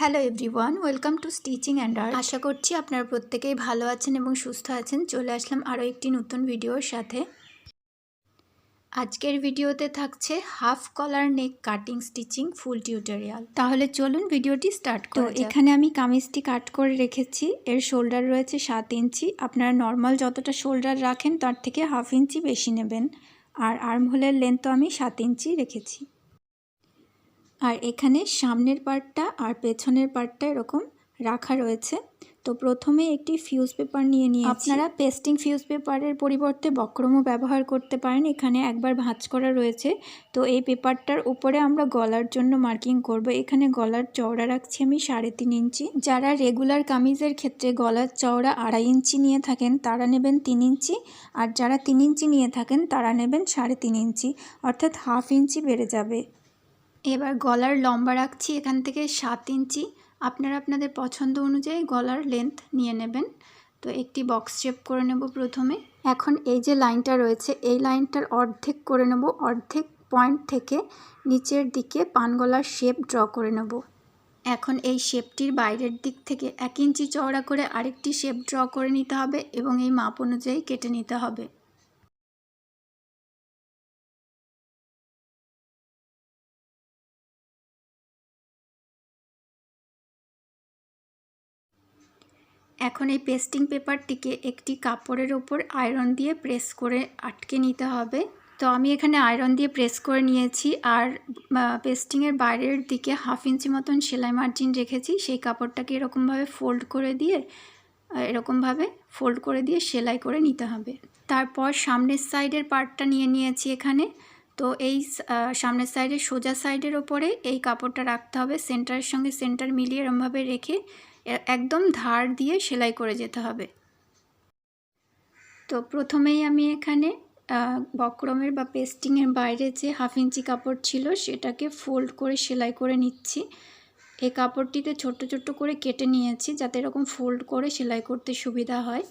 Hello everyone welcome to stitching and art আশা করছি আপনারা প্রত্যেকেই ভালো আছেন এবং সুস্থ আছেন। চলে আসলাম আরও একটি নতুন ভিডিওর সাথে। আজকের ভিডিওতে থাকছে half collar neck cutting stitching full tutorial. তাহলে চলুন ভিডিওটি স্টার্ট তো এখানে আমি কামিজটি কাট করে রেখেছি। এর শোল্ডার রয়েছে সাত ইঞ্চি। আপনারা নর্মাল যতটা শোল্ডার রাখেন তার থেকে হাফ ইঞ্চি বেশি নেবেন। আর আর্ম হোলের লেন্থ আমি সাত ইঞ্চি রেখেছি। আর এখানে সামনের পার্টটা আর পেছনের পার্টটা এরকম রাখা রয়েছে। তো প্রথমে একটি ফিউজ পেপার নিয়ে নিয়ে আপনারা পেস্টিং ফিউজ পেপারের পরিবর্তে বক্রমও ব্যবহার করতে পারেন। এখানে একবার ভাঁজ করা রয়েছে। তো এই পেপারটার উপরে আমরা গলার জন্য মার্কিং করব। এখানে গলার চওড়া রাখছি আমি সাড়ে তিন ইঞ্চি। যারা রেগুলার কামিজের ক্ষেত্রে গলার চওড়া আড়াই ইঞ্চি নিয়ে থাকেন, তারা নেবেন তিন ইঞ্চি। আর যারা তিন ইঞ্চি নিয়ে থাকেন, তারা নেবেন সাড়ে তিন ইঞ্চি। অর্থাৎ হাফ ইঞ্চি বেড়ে যাবে। এবার গলার লম্বা রাখছি এখান থেকে সাত ইঞ্চি। আপনারা আপনাদের পছন্দ অনুযায়ী গলার লেন্থ নিয়ে নেবেন। তো একটি বক্স শেপ করে নেব প্রথমে। এখন এই যে লাইনটা রয়েছে, এই লাইনটার অর্ধেক করে নেব, অর্ধেক পয়েন্ট থেকে নিচের দিকে পান গলার শেপ ড্র করে নেব। এখন এই শেপটির বাইরের দিক থেকে এক ইঞ্চি চওড়া করে আরেকটি শেপ ড্র করে নিতে হবে এবং এই মাপ অনুযায়ী কেটে নিতে হবে। এখন এই পেস্টিং পেপারটিকে একটি কাপড়ের ওপর আয়রন দিয়ে প্রেস করে আটকে নিতে হবে। তো আমি এখানে আয়রন দিয়ে প্রেস করে নিয়েছি আর পেস্টিংয়ের বাইরের দিকে হাফ ইঞ্চি মতন সেলাই মার্জিন রেখেছি। সেই কাপড়টাকে এরকমভাবে ফোল্ড করে দিয়ে এরকমভাবে ফোল্ড করে দিয়ে সেলাই করে নিতে হবে। তারপর সামনের সাইডের পার্টটা নিয়ে নিয়েছি এখানে। তো এই সামনের সাইডের সোজা সাইডের ওপরে এই কাপড়টা রাখতে হবে। সেন্টারের সঙ্গে সেন্টার মিলিয়ে এরমভাবে রেখে একদম ধার দিয়ে সেলাই করে যেতে হবে। তো প্রথমেই আমি এখানে বক্রমের বা পেস্টিংয়ের বাইরে যে হাফ ইঞ্চি কাপড় ছিল সেটাকে ফোল্ড করে সেলাই করে নিচ্ছি। এই কাপড়টিতে ছোট্ট ছোট্ট করে কেটে নিয়েছি যাতে এরকম ফোল্ড করে সেলাই করতে সুবিধা হয়।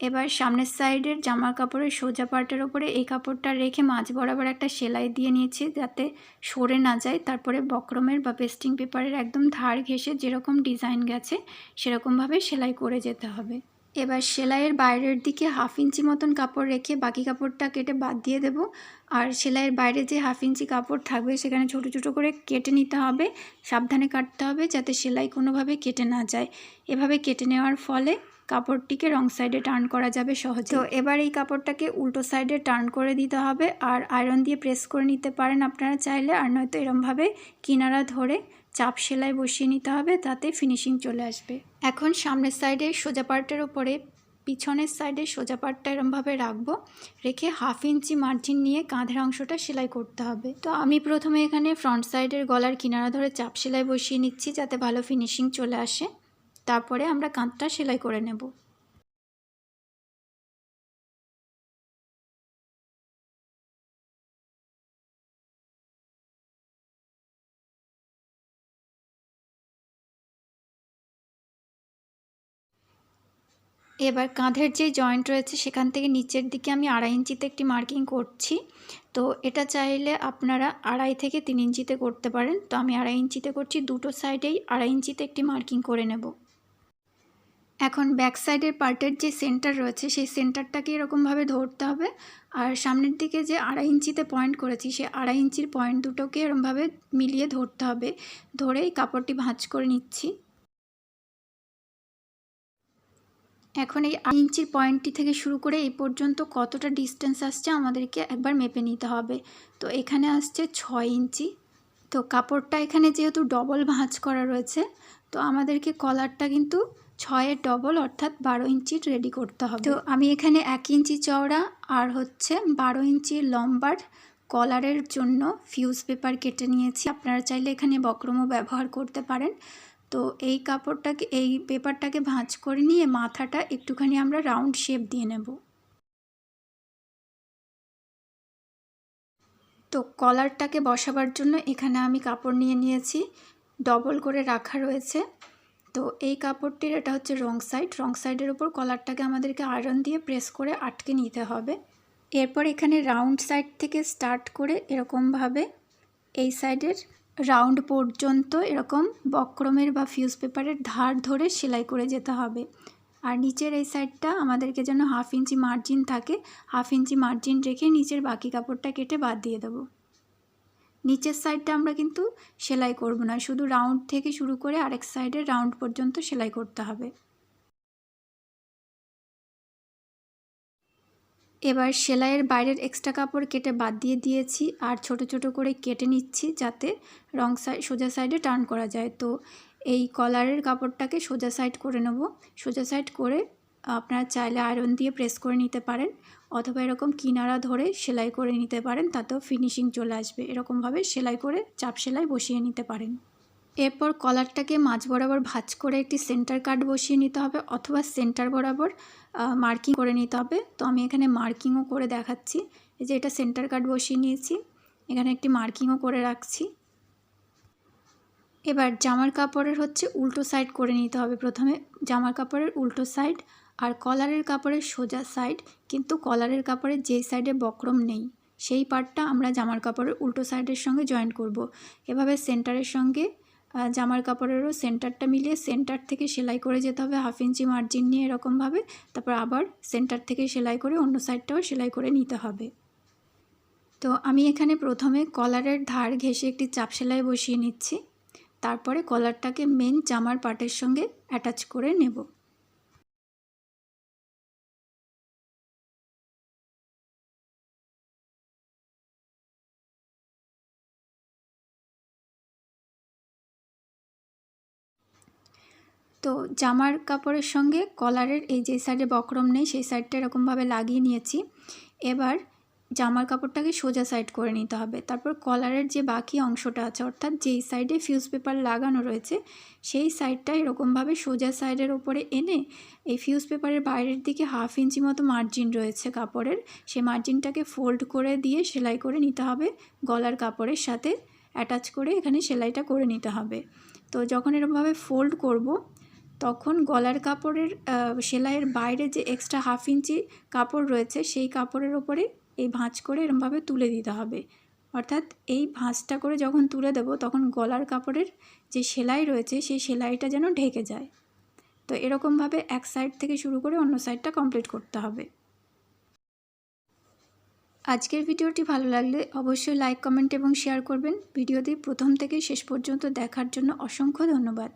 এবার সামনের সাইডের জামা কাপড়ের সোজা পার্টের ওপরে এই কাপড়টা রেখে মাঝ বরাবর একটা সেলাই দিয়ে নিয়েছি যাতে সরে না যায়। তারপরে বক্রমের বা পেস্টিং পেপারের একদম ধার ঘেসে যেরকম ডিজাইন গেছে, সেরকমভাবে সেলাই করে যেতে হবে। এবার সেলাইয়ের বাইরের দিকে হাফ ইঞ্চি মতন কাপড় রেখে বাকি কাপড়টা কেটে বাদ দিয়ে দেব। আর সেলাইয়ের বাইরে যে হাফ ইঞ্চি কাপড় থাকবে, সেখানে ছোট ছোট করে কেটে নিতে হবে। সাবধানে কাটতে হবে যাতে সেলাই কোনোভাবে কেটে না যায়। এভাবে কেটে নেওয়ার ফলে কাপড়টিকে রং সাইডে টার্ন করা যাবে সহজে তো এবার এই কাপড়টাকে উল্টো সাইডে টার্ন করে দিতে হবে আর আয়রন দিয়ে প্রেস করে নিতে পারেন আপনারা চাইলে। আর নয়তো এরমভাবে কিনারা ধরে চাপ সেলাই বসিয়ে নিতে হবে, তাতে ফিনিশিং চলে আসবে। এখন সামনের সাইডে সোজা পার্টের ওপরে পিছনের সাইডে সোজা এরমভাবে রাখব। রেখে হাফ ইঞ্চি মার্জিন নিয়ে কাঁধের অংশটা সেলাই করতে হবে। তো আমি প্রথমে এখানে ফ্রন্ট সাইডের গলার কিনারা ধরে চাপ সেলাই বসিয়ে নিচ্ছি, যাতে ভালো ফিনিশিং চলে আসে। তারপরে আমরা কাঁধটা সেলাই করে নেব। এবার কাঁধের যে জয়েন্ট রয়েছে সেখান থেকে নিচের দিকে আমি আড়াই ইঞ্চিতে একটি মার্কিং করছি। তো এটা চাইলে আপনারা আড়াই থেকে তিন ইঞ্চিতে করতে পারেন। তো আমি আড়াই ইঞ্চিতে করছি, দুটো সাইডেই আড়াই ইঞ্চিতে একটি মার্কিং করে নেব। এখন ব্যাক সাইডের পার্টের যে সেন্টার রয়েছে, সেই সেন্টারটাকে এরকমভাবে ধরতে হবে। আর সামনের দিকে যে আড়াই ইঞ্চিতে পয়েন্ট করেছি সেই আড়াই ইঞ্চির পয়েন্ট দুটোকে এরমভাবে মিলিয়ে ধরতে হবে। ধরেই কাপড়টি ভাঁজ করে নিচ্ছি। এখন এই আড়াই ইঞ্চির পয়েন্টটি থেকে শুরু করে এই পর্যন্ত কতটা ডিস্টেন্স আসছে আমাদেরকে একবার মেপে নিতে হবে। তো এখানে আসছে ছয় ইঞ্চি। তো কাপড়টা এখানে যেহেতু ডবল ভাঁজ করা রয়েছে, তো আমাদেরকে কলারটা কিন্তু ছয়ের ডবল অর্থাৎ বারো ইঞ্চির রেডি করতে হবে। তো আমি এখানে এক ইঞ্চি চওড়া আর হচ্ছে বারো ইঞ্চির লম্বার কলারের জন্য ফিউজ পেপার কেটে নিয়েছি। আপনারা চাইলে এখানে বক্রমও ব্যবহার করতে পারেন। তো এই কাপড়টাকে, এই পেপারটাকে ভাঁজ করে নিয়ে মাথাটা একটুখানি আমরা রাউন্ড শেপ দিয়ে নেব। তো কলারটাকে বসাবার জন্য এখানে আমি কাপড় নিয়ে নিয়েছি। ডবল করে রাখা রয়েছে। তো এই কাপড়টির এটা হচ্ছে রং সাইড। রং সাইডের উপর কলারটাকে আমাদেরকে আয়রন দিয়ে প্রেস করে আটকে নিতে হবে। এরপর এখানে রাউন্ড সাইড থেকে স্টার্ট করে এরকমভাবে এই সাইডের রাউন্ড পর্যন্ত এরকম বক্রমের বা ফিউজ পেপারের ধার ধরে সেলাই করে যেতে হবে। আর নিচের এই সাইডটা আমাদেরকে যেন হাফ ইঞ্চি মার্জিন থাকে হাফ ইঞ্চি মার্জিন রেখে নিচের বাকি কাপড়টা কেটে বাদ দিয়ে দেবো। নিচের সাইডটা আমরা কিন্তু সেলাই করব না। শুধু রাউন্ড থেকে শুরু করে আরেক সাইডের রাউন্ড পর্যন্ত সেলাই করতে হবে। এবার সেলাইয়ের বাইরের এক্সট্রা কাপড় কেটে বাদ দিয়ে দিয়েছি আর ছোট ছোট করে কেটে নিচ্ছি যাতে রং সাইড সোজা সাইডে টার্ন করা যায়। তো এই কলারের কাপড়টাকে সোজা সাইড করে নেব। সোজা সাইড করে আপনারা চাইলে আয়রন দিয়ে প্রেস করে নিতে পারেন, অথবা এরকম কিনারা ধরে সেলাই করে নিতে পারেন, তাতেও ফিনিশিং চলে আসবে। এরকমভাবে সেলাই করে চাপ সেলাই বসিয়ে নিতে পারেন। এরপর কলারটাকে মাঝ বরাবর ভাঁজ করে একটি সেন্টার কাট বসিয়ে নিতে হবে, অথবা সেন্টার বরাবর মার্কিং করে নিতে হবে। তো আমি এখানে মার্কিংও করে দেখাচ্ছি। এই যে এটা সেন্টার কাট বসিয়ে নিয়েছি, এখানে একটি মার্কিংও করে রাখছি। এবার জামার কাপড়ের হচ্ছে উল্টো সাইড করে নিতে হবে প্রথমে। জামার কাপড়ের উল্টো সাইড আর কলারের কাপড়ের সোজা সাইড, কিন্তু কলারের কাপড়ের যেই সাইডে বক্রম নেই, সেই পার্টটা আমরা জামার কাপড়ের উল্টো সাইডের সঙ্গে জয়েন করব। এভাবে সেন্টারের সঙ্গে জামার কাপড়েরও সেন্টারটা মিলিয়ে সেন্টার থেকে সেলাই করে যেতে হবে, হাফ ইঞ্চি মার্জিন নিয়ে এরকমভাবে, তারপর আবার সেন্টার থেকে সেলাই করে অন্য সাইডটাও সেলাই করে নিতে হবে তো আমি এখানে প্রথমে কলারের ধার ঘেসে একটি চাপ সেলাই বসিয়ে নিচ্ছি, তারপরে কলারটাকে মেন জামার পার্টের সঙ্গে অ্যাটাচ করে নেব তো জামার কাপড়ের সঙ্গে কলারের এই যে সাইডে বক্রম নেই, সেই সাইডটা এরকমভাবে লাগিয়ে নিয়েছি। এবার জামার কাপড়টাকে সোজা সাইড করে নিতে হবে। তারপর কলারের যে বাকি অংশটা আছে, অর্থাৎ যেই সাইডে ফিউজ পেপার লাগানো রয়েছে, সেই সাইডটা এরকমভাবে সোজা সাইডের ওপরে এনে এই ফিউজ পেপারের বাইরের দিকে হাফ ইঞ্চি মতো মার্জিন রয়েছে কাপড়ের। সেই মার্জিনটাকে ফোল্ড করে দিয়ে সেলাই করে নিতে হবে। গলার কাপড়ের সাথে অ্যাটাচ করে এখানে সেলাইটা করে নিতে হবে। তো যখন এরকমভাবে ফোল্ড করব তখন গলার কাপড়ের সেলাইয়ের বাইরে যে এক্সট্রা হাফ ইঞ্চি কাপড় রয়েছে, সেই কাপড়ের ওপরে এই ভাঁজ করে এরমভাবে তুলে দিতে হবে। অর্থাৎ এই ভাঁজটা করে যখন তুলে দেব, তখন গলার কাপড়ের যে সেলাই রয়েছে, সেই সেলাইটা যেন ঢেকে যায়। তো এরকমভাবে এক সাইড থেকে শুরু করে অন্য সাইডটা কমপ্লিট করতে হবে। আজকের ভিডিওটি ভালো লাগলে অবশ্যই লাইক কমেন্ট এবং শেয়ার করবেন। ভিডিওটি প্রথম থেকে শেষ পর্যন্ত দেখার জন্য অসংখ্য ধন্যবাদ।